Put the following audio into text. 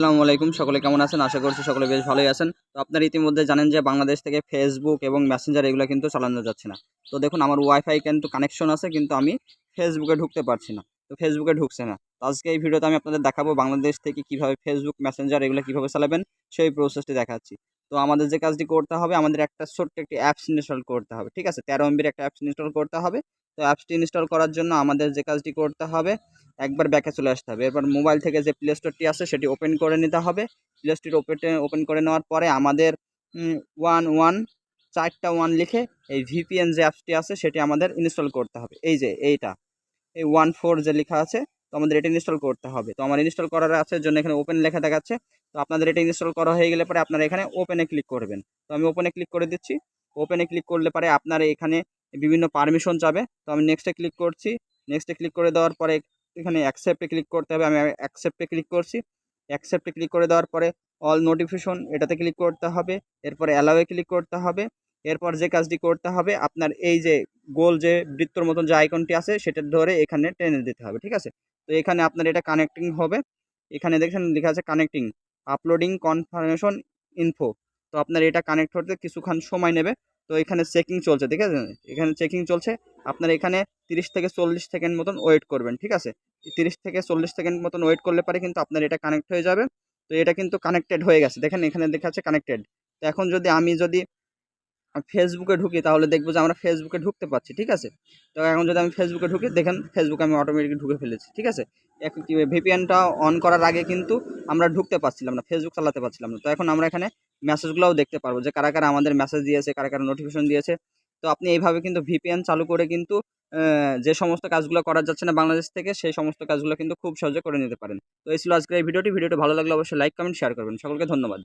আসসালামু আলাইকুম। সকলে কেমন আছেন? আশা করছি সকলে বেশ ভালোই আছেন। তো আপনারা ইতিমধ্যে জানেন যে বাংলাদেশ থেকে ফেসবুক এবং মেসেঞ্জার এগুলো কিন্তু চালানো যাচ্ছে না। তো দেখুন, আমার ওয়াইফাই কিন্তু কানেকশন আছে, কিন্তু আমি ফেসবুকে ঢুকতে পারছি না। তো ফেসবুকে ঢুকছে না। আজকে এই ভিডিওতে আমি আপনাদের দেখাবো বাংলাদেশ থেকে কীভাবে ফেসবুক মেসেঞ্জার এগুলো কীভাবে চালাবেন, সেই প্রসেসটি দেখাচ্ছি। তো আমাদের যে কাজটি করতে হবে, আমাদের একটা ছোট্ট একটি অ্যাপস ইনস্টল করতে হবে, ঠিক আছে? তেরো এমবির একটা অ্যাপস ইনস্টল করতে হবে। তো অ্যাপসটি ইনস্টল করার জন্য আমাদের যে কাজটি করতে হবে একবার ব্যাকে চলে আসতে হবে। এরপর মোবাইল থেকে যে প্লে স্টোরটি আছে, সেটি ওপেন করে নিতে হবে। প্লে স্টোর ওপেন করে নেওয়ার পরে আমাদের ওয়ান ওয়ান চারটা ওয়ান লিখে এই ভিপিএন যে অ্যাপসটি আছে, সেটি আমাদের ইনস্টল করতে হবে। এই যে, এইটা। এই ওয়ান ফোর যে লেখা আছে, তো আমাদের এটা ইনস্টল করতে হবে। তো আমার ইনস্টল করার আছে, জন্য এখানে ওপেন লেখা দেখাচ্ছে। তো আপনাদের এটা ইনস্টল করা হয়ে গেলে পরে আপনারা এখানে ওপেনে ক্লিক করবেন। তো আমি ওপেনে ক্লিক করে দিচ্ছি। ওপেনে ক্লিক করলে পরে আপনারা এখানে বিভিন্ন পারমিশন যাবে। তো আমি নেক্সটে ক্লিক করছি। নেক্সটে ক্লিক করে দেওয়ার পরে এখানে অ্যাকসেপ্টে ক্লিক করতে হবে। আমি অ্যাকসেপ্টে ক্লিক করছি। অ্যাকসেপ্টে ক্লিক করে দেওয়ার পরে অল নোটিফিকেশন এটাতে ক্লিক করতে হবে। এরপরে অ্যালাওয়ে ক্লিক করতে হবে। এরপর যে কাজটি করতে হবে, আপনার এই যে গোল যে বৃত্তর মতন যে আইকনটি আছে, সেটা ধরে এখানে টেনে দিতে হবে, ঠিক আছে? তো এখানে আপনার এটা কানেক্টিং হবে। এখানে দেখছেন লেখা আছে কানেক্টিং আপলোডিং কনফার্মেশন ইনফো তো আপনার এটা কানেক্ট হতে কিছুক্ষণ সময় নেবে। তো এখানে চেকিং চলছে, ঠিক আছে? এখানে চেকিং চলছে। আপনার এখানে তিরিশ থেকে চল্লিশ সেকেন্ড মতন ওয়েট করবেন, ঠিক আছে? তিরিশ থেকে চল্লিশ সেকেন্ড মতন ওয়েট করলে পারে কিন্তু আপনার এটা কানেক্ট হয়ে যাবে। তো এটা কিন্তু কানেক্টেড হয়ে গেছে। দেখেন, এখানে দেখা আছে কানেক্টেড তো এখন যদি আমি যদি ফেসবুকে ঢুকি, তাহলে দেখব যে আমরা ফেসবুকে ঢুকতে পারছি, ঠিক আছে? তো এখন যদি আমি ফেসবুকে ঢুকি, দেখেন ফেসবুকে আমি অটোমেটিক ঢুকে ফেলেছি, ঠিক আছে? এখন কি ভিপিএনটা অন করার আগে কিন্তু আমরা ঢুকতে পারছিলাম না ফেসবুক চালাতে পারছিলাম না। তো এখন আমরা এখানে মেসেজগুলোও দেখতে পারব যে কারা কারা আমাদের মেসেজ দিয়েছে, কারা কারা নোটিফিকেশন দিয়েছে। তো আপনি এইভাবে কিন্তু ভিপিএন চালু করে কিন্তু যে সমস্ত কাজগুলো করা যাচ্ছে না বাংলাদেশ থেকে, সেই সমস্ত কাজগুলো কিন্তু খুব সহজে করে নিতে পারেন। তো এই ছিল আজকের এই ভিডিওটি। ভিডিওটি ভালো লাগলে অবশ্যই লাইক কমেন্ট শেয়ার করবেন। সকলকে ধন্যবাদ।